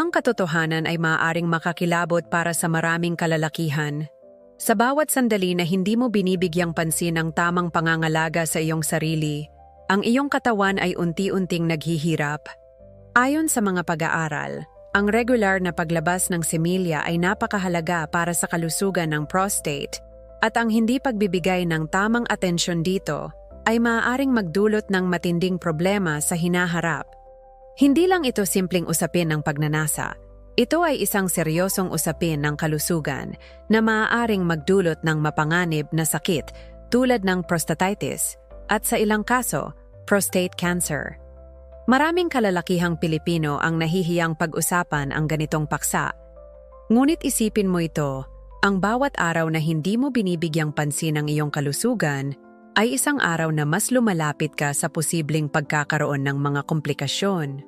Ang katotohanan ay maaaring makakilabot para sa maraming kalalakihan. Sa bawat sandali na hindi mo binibigyang pansin ang tamang pangangalaga sa iyong sarili, ang iyong katawan ay unti-unting naghihirap. Ayon sa mga pag-aaral, ang regular na paglabas ng semilya ay napakahalaga para sa kalusugan ng prostate at ang hindi pagbibigay ng tamang atensyon dito ay maaaring magdulot ng matinding problema sa hinaharap. Hindi lang ito simpleng usapin ng pagnanasa. Ito ay isang seryosong usapin ng kalusugan na maaaring magdulot ng mapanganib na sakit tulad ng prostatitis at sa ilang kaso, prostate cancer. Maraming kalalakihang Pilipino ang nahihiyang pag-usapan ang ganitong paksa. Ngunit isipin mo ito, ang bawat araw na hindi mo binibigyang pansin ang iyong kalusugan ay isang araw na mas lumalapit ka sa posibleng pagkakaroon ng mga komplikasyon.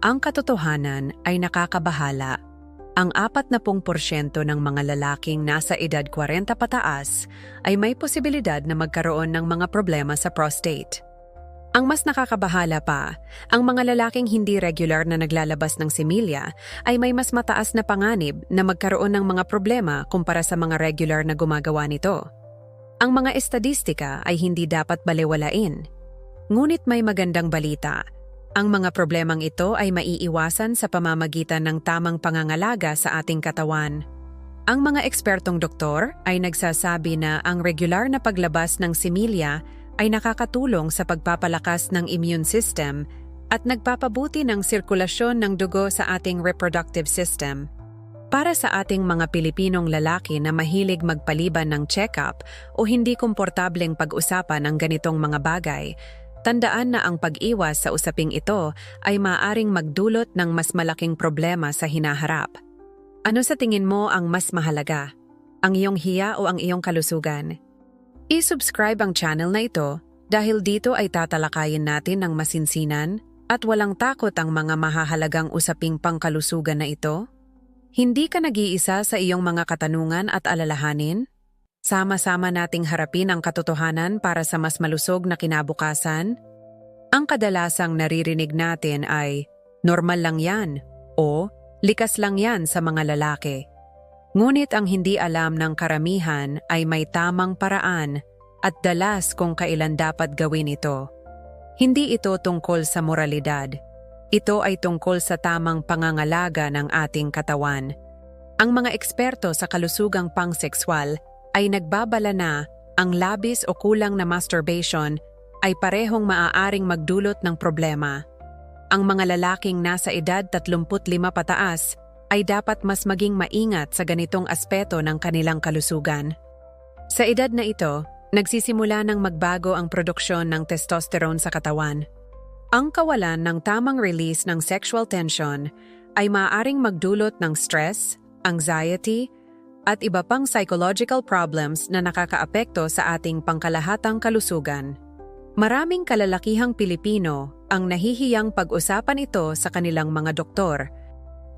Ang katotohanan ay nakakabahala. Ang 40% ng mga lalaking nasa edad 40 pataas ay may posibilidad na magkaroon ng mga problema sa prostate. Ang mas nakakabahala pa, ang mga lalaking hindi regular na naglalabas ng similya ay may mas mataas na panganib na magkaroon ng mga problema kumpara sa mga regular na gumagawa nito. Ang mga estadistika ay hindi dapat balewalain. Ngunit may magandang balita – ang mga problemang ito ay maiiwasan sa pamamagitan ng tamang pangangalaga sa ating katawan. Ang mga ekspertong doktor ay nagsasabi na ang regular na paglabas ng similya ay nakakatulong sa pagpapalakas ng immune system at nagpapabuti ng sirkulasyon ng dugo sa ating reproductive system. Para sa ating mga Pilipinong lalaki na mahilig magpaliban ng check-up o hindi komportableng pag-usapan ang ganitong mga bagay, Tandaan na ang pag-iwas sa usaping ito ay maaring magdulot ng mas malaking problema sa hinaharap. Ano sa tingin mo ang mas mahalaga? Ang iyong hiya o ang iyong kalusugan? I-subscribe ang channel na ito dahil dito ay tatalakayin natin ng masinsinan at walang takot ang mga mahahalagang usaping pangkalusugan na ito. Hindi ka nag-iisa sa iyong mga katanungan at alalahanin? Sama-sama nating harapin ang katotohanan para sa mas malusog na kinabukasan? Ang kadalasang naririnig natin ay, normal lang yan, o likas lang yan sa mga lalaki. Ngunit ang hindi alam ng karamihan ay may tamang paraan at dalas kung kailan dapat gawin ito. Hindi ito tungkol sa moralidad. Ito ay tungkol sa tamang pangangalaga ng ating katawan. Ang mga eksperto sa kalusugang pangsekswal ay nagbabala na ang labis o kulang na masturbation ay parehong maaaring magdulot ng problema. Ang mga lalaking nasa edad 35 pataas ay dapat mas maging maingat sa ganitong aspeto ng kanilang kalusugan. Sa edad na ito, nagsisimula ng magbago ang produksyon ng testosterone sa katawan. Ang kawalan ng tamang release ng sexual tension ay maaaring magdulot ng stress, anxiety, at iba pang psychological problems na nakakaapekto sa ating pangkalahatang kalusugan. Maraming kalalakihang Pilipino ang nahihiyang pag-usapan ito sa kanilang mga doktor.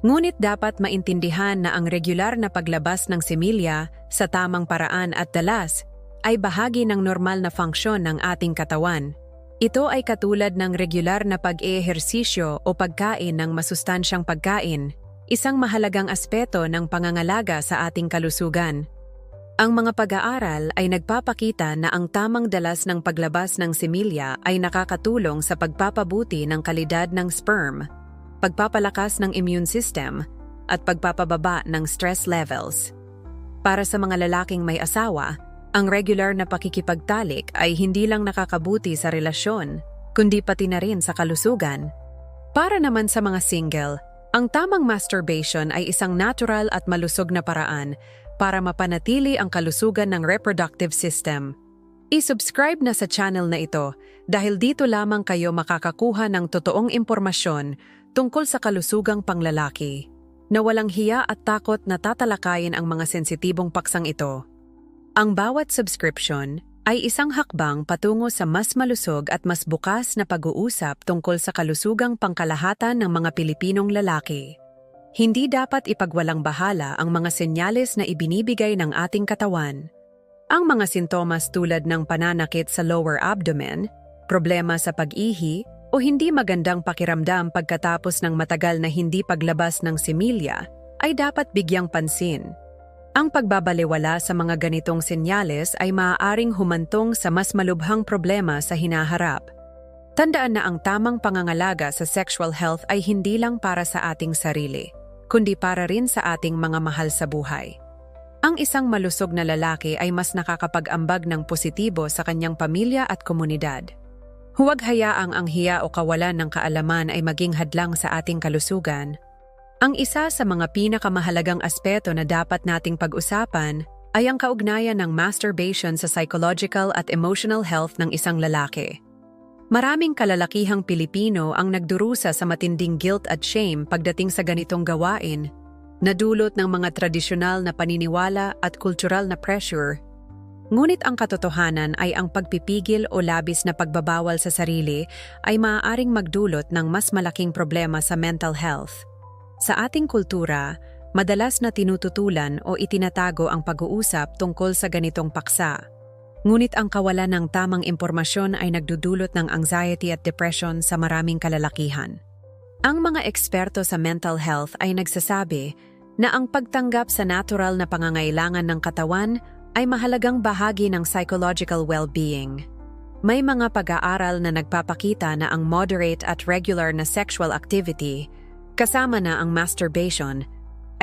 Ngunit dapat maintindihan na ang regular na paglabas ng similya sa tamang paraan at dalas ay bahagi ng normal na funksyon ng ating katawan. Ito ay katulad ng regular na pag-eehersisyo o pagkain ng masustansyang pagkain isang mahalagang aspeto ng pangangalaga sa ating kalusugan. Ang mga pag-aaral ay nagpapakita na ang tamang dalas ng paglabas ng similya ay nakakatulong sa pagpapabuti ng kalidad ng sperm, pagpapalakas ng immune system, at pagpapababa ng stress levels. Para sa mga lalaking may asawa, ang regular na pakikipagtalik ay hindi lang nakakabuti sa relasyon, kundi pati na rin sa kalusugan. Para naman sa mga single, ang tamang masturbation ay isang natural at malusog na paraan para mapanatili ang kalusugan ng reproductive system. I-subscribe na sa channel na ito dahil dito lamang kayo makakakuha ng totoong impormasyon tungkol sa kalusugang panglalaki na walang hiya at takot na tatalakayin ang mga sensitibong paksang ito. Ang bawat subscription ay isang hakbang patungo sa mas malusog at mas bukas na pag-uusap tungkol sa kalusugang pangkalahatan ng mga Pilipinong lalaki. Hindi dapat ipagwalang bahala ang mga senyales na ibinibigay ng ating katawan. Ang mga sintomas tulad ng pananakit sa lower abdomen, problema sa pag-ihi, o hindi magandang pakiramdam pagkatapos ng matagal na hindi paglabas ng similya ay dapat bigyang pansin. Ang pagbabaliwala sa mga ganitong senyales ay maaaring humantong sa mas malubhang problema sa hinaharap. Tandaan na ang tamang pangangalaga sa sexual health ay hindi lang para sa ating sarili, kundi para rin sa ating mga mahal sa buhay. Ang isang malusog na lalaki ay mas nakakapag-ambag ng positibo sa kanyang pamilya at komunidad. Huwag hayaang ang hiya o kawalan ng kaalaman ay maging hadlang sa ating kalusugan. Ang isa sa mga pinakamahalagang aspeto na dapat nating pag-usapan ay ang kaugnayan ng masturbation sa psychological at emotional health ng isang lalaki. Maraming kalalakihang Pilipino ang nagdurusa sa matinding guilt at shame pagdating sa ganitong gawain, nadulot ng mga tradisyonal na paniniwala at kultural na pressure Ngunit ang katotohanan ay ang pagpipigil o labis na pagbabawal sa sarili ay maaaring magdulot ng mas malaking problema sa mental health. Sa ating kultura, madalas na tinututulan o itinatago ang pag-uusap tungkol sa ganitong paksa. Ngunit ang kawalan ng tamang impormasyon ay nagdudulot ng anxiety at depression sa maraming kalalakihan. Ang mga eksperto sa mental health ay nagsasabi na ang pagtanggap sa natural na pangangailangan ng katawan ay mahalagang bahagi ng psychological well-being. May mga pag-aaral na nagpapakita na ang moderate at regular na sexual activity, kasama na ang masturbation,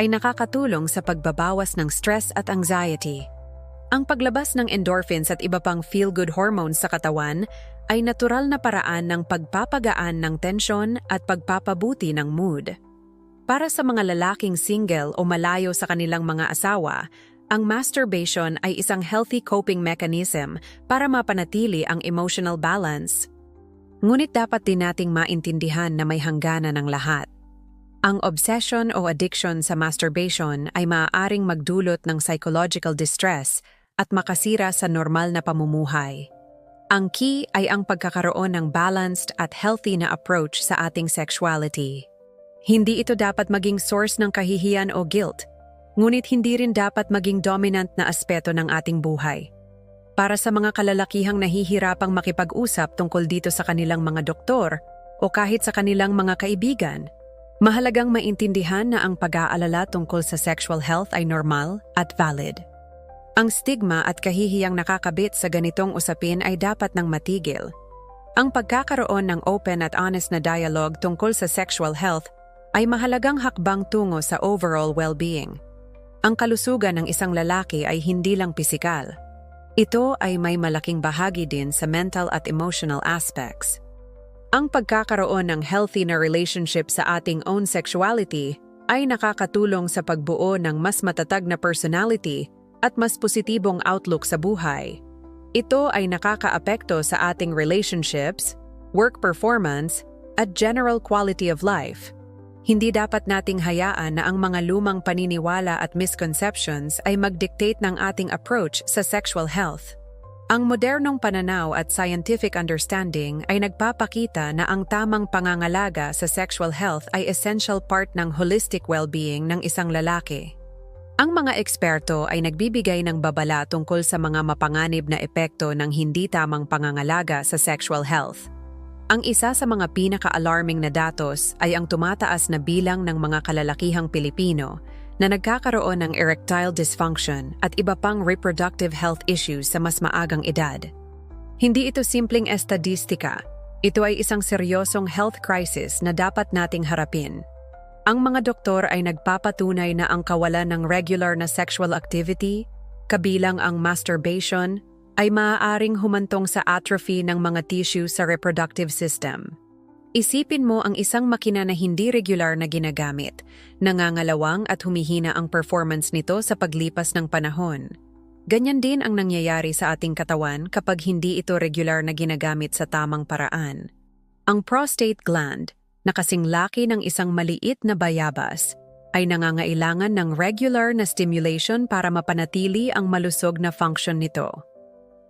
ay nakakatulong sa pagbabawas ng stress at anxiety. Ang paglabas ng endorphins at iba pang feel-good hormones sa katawan ay natural na paraan ng pagpapagaan ng tensyon at pagpapabuti ng mood. Para sa mga lalaking single o malayo sa kanilang mga asawa, ang masturbation ay isang healthy coping mechanism para mapanatili ang emotional balance. Ngunit dapat din nating maintindihan na may hangganan ng lahat. Ang obsession o addiction sa masturbation ay maaaring magdulot ng psychological distress at makasira sa normal na pamumuhay. Ang key ay ang pagkakaroon ng balanced at healthy na approach sa ating sexuality. Hindi ito dapat maging source ng kahihiyan o guilt – ngunit hindi rin dapat maging dominant na aspeto ng ating buhay. Para sa mga kalalakihang nahihirapang makipag-usap tungkol dito sa kanilang mga doktor o kahit sa kanilang mga kaibigan, mahalagang maintindihan na ang pag-aalala tungkol sa sexual health ay normal at valid. Ang stigma at kahihiyang nakakabit sa ganitong usapin ay dapat nang matigil. Ang pagkakaroon ng open at honest na dialogue tungkol sa sexual health ay mahalagang hakbang tungo sa overall well-being. Ang kalusugan ng isang lalaki ay hindi lang pisikal. Ito ay may malaking bahagi din sa mental at emotional aspects. Ang pagkakaroon ng healthy na relationship sa ating own sexuality ay nakakatulong sa pagbuo ng mas matatag na personality at mas positibong outlook sa buhay. Ito ay nakakaapekto sa ating relationships, work performance, at general quality of life. Hindi dapat nating hayaan na ang mga lumang paniniwala at misconceptions ay mag-dictate ng ating approach sa sexual health. Ang modernong pananaw at scientific understanding ay nagpapakita na ang tamang pangangalaga sa sexual health ay essential part ng holistic well-being ng isang lalaki. Ang mga eksperto ay nagbibigay ng babala tungkol sa mga mapanganib na epekto ng hindi tamang pangangalaga sa sexual health. Ang isa sa mga pinaka-alarming na datos ay ang tumataas na bilang ng mga kalalakihang Pilipino na nagkakaroon ng erectile dysfunction at iba pang reproductive health issues sa mas maagang edad. Hindi ito simpleng estadistika, ito ay isang seryosong health crisis na dapat nating harapin. Ang mga doktor ay nagpapatunay na ang kawalan ng regular na sexual activity, kabilang ang masturbation, ay maaaring humantong sa atrophy ng mga tissue sa reproductive system. Isipin mo ang isang makina na hindi regular na ginagamit, nangangalawang at humihina ang performance nito sa paglipas ng panahon. Ganyan din ang nangyayari sa ating katawan kapag hindi ito regular na ginagamit sa tamang paraan. Ang prostate gland, na kasing laki ng isang maliit na bayabas, ay nangangailangan ng regular na stimulation para mapanatili ang malusog na function nito.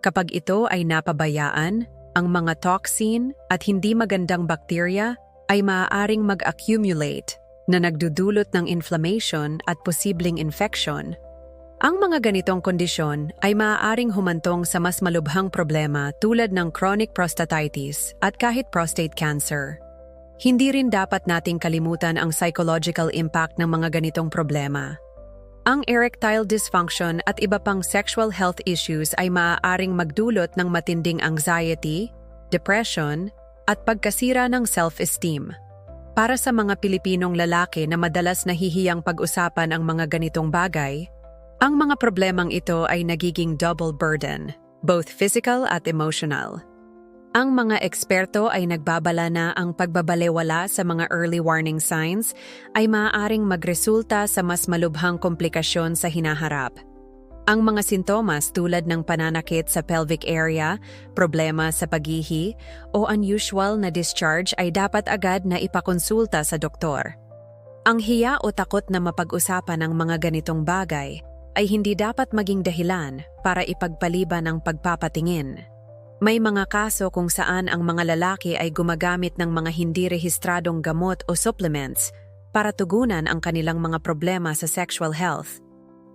Kapag ito ay napabayaan, ang mga toxin at hindi magandang bakterya ay maaaring mag-accumulate na nagdudulot ng inflammation at posibleng infection. Ang mga ganitong kondisyon ay maaaring humantong sa mas malubhang problema tulad ng chronic prostatitis at kahit prostate cancer. Hindi rin dapat nating kalimutan ang psychological impact ng mga ganitong problema. Ang erectile dysfunction at iba pang sexual health issues ay maaaring magdulot ng matinding anxiety, depression, at pagkasira ng self-esteem. Para sa mga Pilipinong lalaki na madalas nahihiyang pag-usapan ang mga ganitong bagay, ang mga problemang ito ay nagiging double burden, both physical at emotional. Ang mga eksperto ay nagbabala na ang pagbabalewala sa mga early warning signs ay maaaring magresulta sa mas malubhang komplikasyon sa hinaharap. Ang mga sintomas tulad ng pananakit sa pelvic area, problema sa pagihi, o unusual na discharge ay dapat agad na ipakonsulta sa doktor. Ang hiya o takot na mapag-usapan ang mga ganitong bagay ay hindi dapat maging dahilan para ipagpaliban ang pagpapatingin. May mga kaso kung saan ang mga lalaki ay gumagamit ng mga hindi rehistradong gamot o supplements para tugunan ang kanilang mga problema sa sexual health.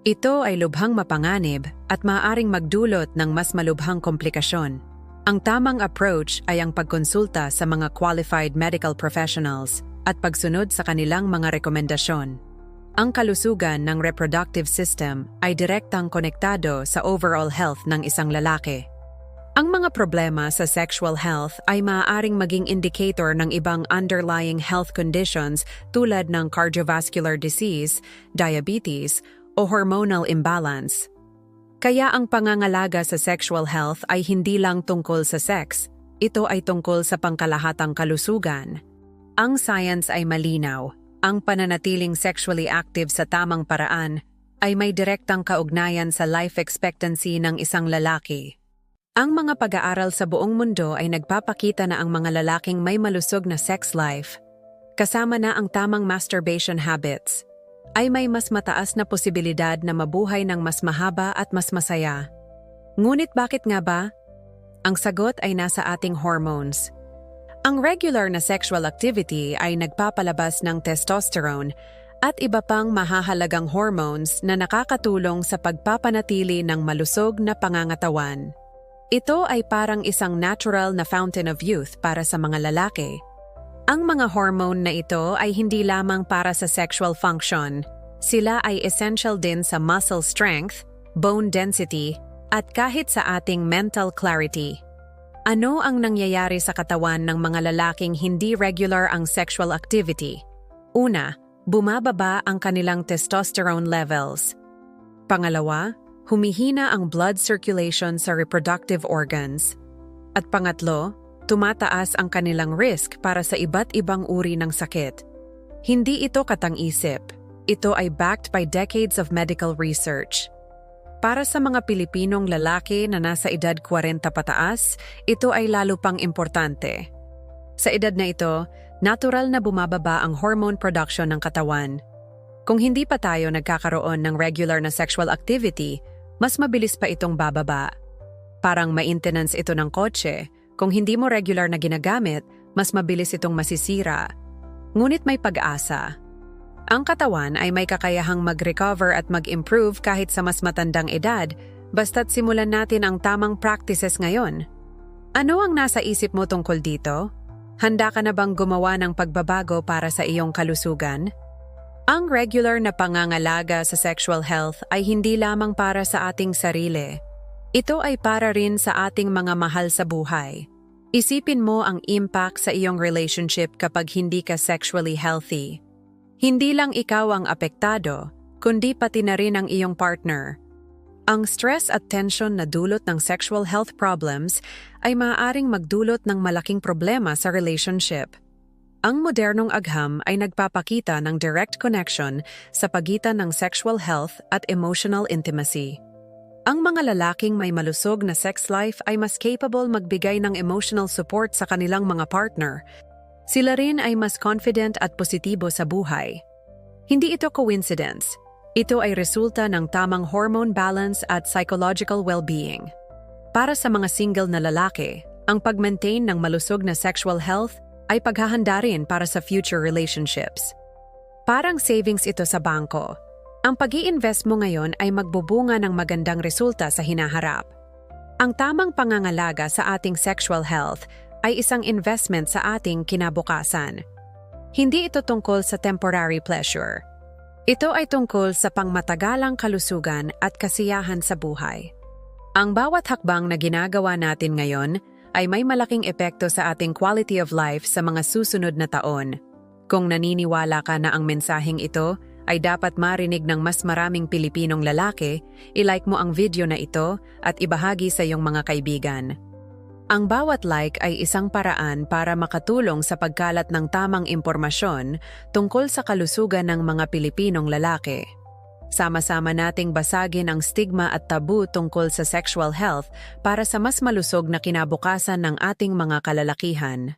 Ito ay lubhang mapanganib at maaaring magdulot ng mas malubhang komplikasyon. Ang tamang approach ay ang pagkonsulta sa mga qualified medical professionals at pagsunod sa kanilang mga rekomendasyon. Ang kalusugan ng reproductive system ay direktang konektado sa overall health ng isang lalaki. Ang mga problema sa sexual health ay maaaring maging indicator ng ibang underlying health conditions tulad ng cardiovascular disease, diabetes, o hormonal imbalance. Kaya ang pangangalaga sa sexual health ay hindi lang tungkol sa sex, ito ay tungkol sa pangkalahatang kalusugan. Ang science ay malinaw ang pananatiling sexually active sa tamang paraan ay may direktang kaugnayan sa life expectancy ng isang lalaki. Ang mga pag-aaral sa buong mundo ay nagpapakita na ang mga lalaking may malusog na sex life, kasama na ang tamang masturbation habits, ay may mas mataas na posibilidad na mabuhay ng mas mahaba at mas masaya. Ngunit bakit nga ba? Ang sagot ay nasa ating hormones – ang regular na sexual activity ay nagpapalabas ng testosterone at iba pang mahahalagang hormones na nakakatulong sa pagpapanatili ng malusog na pangangatawan. Ito ay parang isang natural na fountain of youth para sa mga lalaki. Ang mga hormone na ito ay hindi lamang para sa sexual function. Sila ay essential din sa muscle strength, bone density, at kahit sa ating mental clarity. Ano ang nangyayari sa katawan ng mga lalaking hindi regular ang sexual activity? Una, bumababa ang kanilang testosterone levels. Pangalawa, humihina ang blood circulation sa reproductive organs. At pangatlo, tumataas ang kanilang risk para sa iba't ibang uri ng sakit. Hindi ito katang-isip. Ito ay backed by decades of medical research. Para sa mga Pilipinong lalaki na nasa edad 40 pataas, ito ay lalo pang importante. Sa edad na ito, natural na bumababa ang hormone production ng katawan. Kung hindi pa tayo nagkakaroon ng regular na sexual activity, mas mabilis pa itong bababa. Parang maintenance ito ng kotse, kung hindi mo regular na ginagamit, mas mabilis itong masisira. Ngunit may pag-asa. Ang katawan ay may kakayahang mag-recover at mag-improve kahit sa mas matandang edad, basta't simulan natin ang tamang practices ngayon. Ano ang nasa isip mo tungkol dito? Handa ka na bang gumawa ng pagbabago para sa iyong kalusugan? Ang regular na pangangalaga sa sexual health ay hindi lamang para sa ating sarili. Ito ay para rin sa ating mga mahal sa buhay. Isipin mo ang impact sa iyong relationship kapag hindi ka sexually healthy. Hindi lang ikaw ang apektado, kundi pati na rin ang iyong partner. Ang stress at tension na dulot ng sexual health problems ay maaaring magdulot ng malaking problema sa relationship. Ang modernong agham ay nagpapakita ng direct connection sa pagitan ng sexual health at emotional intimacy. Ang mga lalaking may malusog na sex life ay mas capable magbigay ng emotional support sa kanilang mga partner sila rin ay mas confident at positibo sa buhay. Hindi ito coincidence. Ito ay resulta ng tamang hormone balance at psychological well-being. Para sa mga single na lalaki, ang pag-maintain ng malusog na sexual health ay paghahanda rin para sa future relationships. Parang savings ito sa bangko. Ang pag invest mo ngayon ay magbubunga ng magandang resulta sa hinaharap. Ang tamang pangangalaga sa ating sexual health ay isang investment sa ating kinabukasan. Hindi ito tungkol sa temporary pleasure. Ito ay tungkol sa pangmatagalang kalusugan at kasiyahan sa buhay. Ang bawat hakbang na ginagawa natin ngayon ay may malaking epekto sa ating quality of life sa mga susunod na taon. Kung naniniwala ka na ang mensaheng ito ay dapat marinig ng mas maraming Pilipinong lalaki, ilike mo ang video na ito at ibahagi sa iyong mga kaibigan. Ang bawat like ay isang paraan para makatulong sa pagkalat ng tamang impormasyon tungkol sa kalusugan ng mga Pilipinong lalaki. Sama-sama nating basagin ang stigma at tabu tungkol sa sexual health para sa mas malusog na kinabukasan ng ating mga kalalakihan.